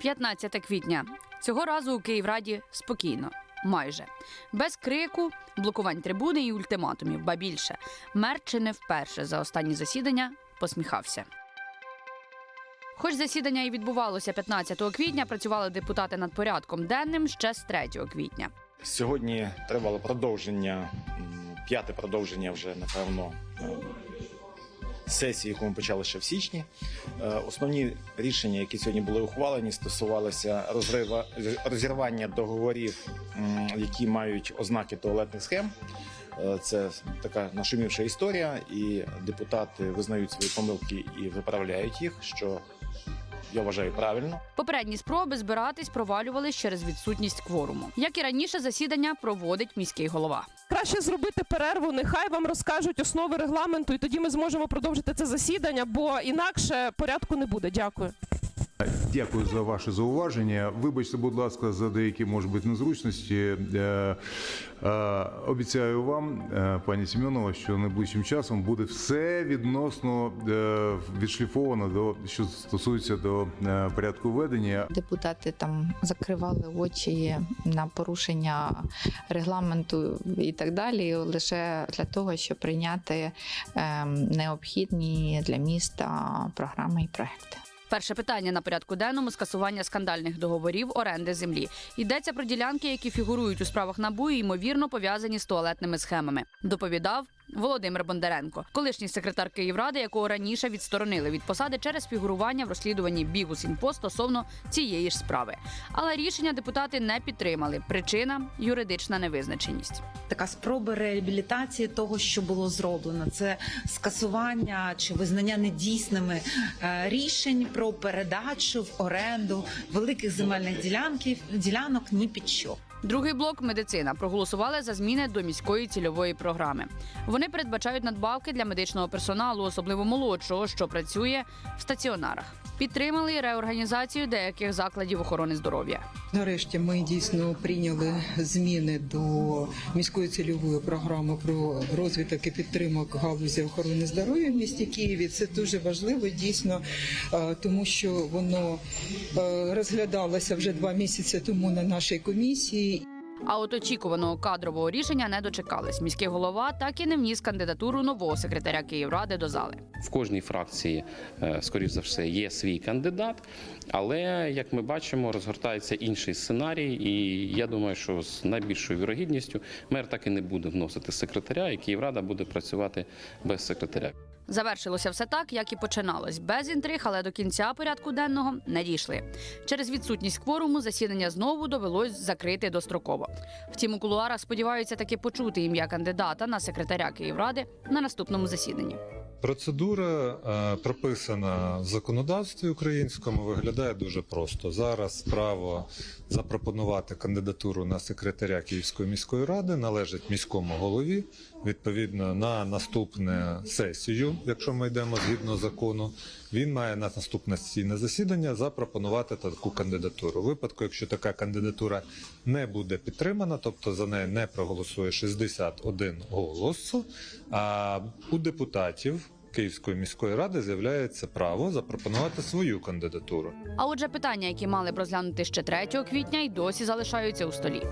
15 квітня. Цього разу у Київраді спокійно. Майже без крику, блокувань трибуни і ультиматумів, ба більше мер чи не вперше за останні засідання посміхався. Хоч засідання і відбувалося 15 квітня, працювали депутати над порядком денним ще з 3 квітня. Сьогодні тривало продовження, п'яте продовження вже напевно сесії, яку ми почали ще в січні. Е, Основні рішення, які сьогодні були ухвалені, стосувалися розрива розірвання договорів, які мають ознаки туалетних схем. Е, Це така нашумівша історія, і депутати визнають свої помилки і виправляють їх, що я вважаю правильно. Попередні спроби збиратись провалювались через відсутність кворуму. Як і раніше, засідання проводить міський голова. Краще зробити перерву, нехай вам розкажуть основи регламенту, і тоді ми зможемо продовжити це засідання, бо інакше порядку не буде. Дякую. Дякую за ваше зауваження. Вибачте, будь ласка, за деякі може бути незручності. Е, е, Обіцяю вам, е, пані Сім'онова, що найближчим часом буде все відносно відшліфовано до що стосується до порядку ведення. Депутати там закривали очі на порушення регламенту і так далі, лише для того, щоб прийняти ем, необхідні для міста програми і проекти. Перше питання на порядку денному скасування скандальних договорів оренди землі. Йдеться про ділянки, які фігурують у справах НАБУ і ймовірно пов'язані з туалетними схемами. Доповідав Володимир Бондаренко, колишній секретар Київради, якого раніше відсторонили від посади через фігурування в розслідуванні бігу Бігус.Інфо стосовно цієї ж справи. Але рішення депутати не підтримали. Причина юридична невизначеність. така спроба реабілітації того, що було зроблено. Це скасування чи визнання недійсними е, рішень про передачу в оренду великих земельних ділянків ділянок ні під що. Другий блок медицина проголосували за зміни до міської цільової програми. Вони передбачають надбавки для медичного персоналу, особливо молодшого, що працює в стаціонарах. Підтримали реорганізацію деяких закладів охорони здоров'я. Нарешті ми дійсно прийняли зміни до міської цільової програми про розвиток і підтримок галузі охорони здоров'я в місті Києві. Це дуже важливо дійсно, е, тому що воно е, розглядалося вже два місяці тому на нашій комісії. А от очікуваного кадрового рішення не дочекались. Міський голова так і не вніс кандидатуру нового секретаря Київради до зали. В кожній фракції, е, скоріш за все, є свій кандидат, але як ми бачимо, розгортається інший сценарій, і я думаю, що з найбільшою вірогідністю мер так і не буде вносити секретаря, і Київрада буде працювати без секретаря. Завершилося все так, як і починалось, без інтриг, але до кінця порядку денного не дійшли. Через відсутність кворуму засідання знову довелось закрити достроково. Втім, у кулуарах сподіваються таки почути ім'я кандидата на секретаря Київради на наступному засіданні. Процедура е, прописана в законодавстві українському. Виглядає дуже просто. Зараз право запропонувати кандидатуру на секретаря Київської міської ради належить міському голові. Відповідно на наступне сесію, якщо ми йдемо згідно закону, він має на наступне сесійне засідання запропонувати таку кандидатуру. У випадку, якщо така кандидатура не буде підтримана, тобто за неї не проголосує 61 голосу, а у депутатів Київської міської ради з'являється право запропонувати свою кандидатуру. А отже, питання, які мали б розглянути ще 3 квітня, й досі залишаються у столі.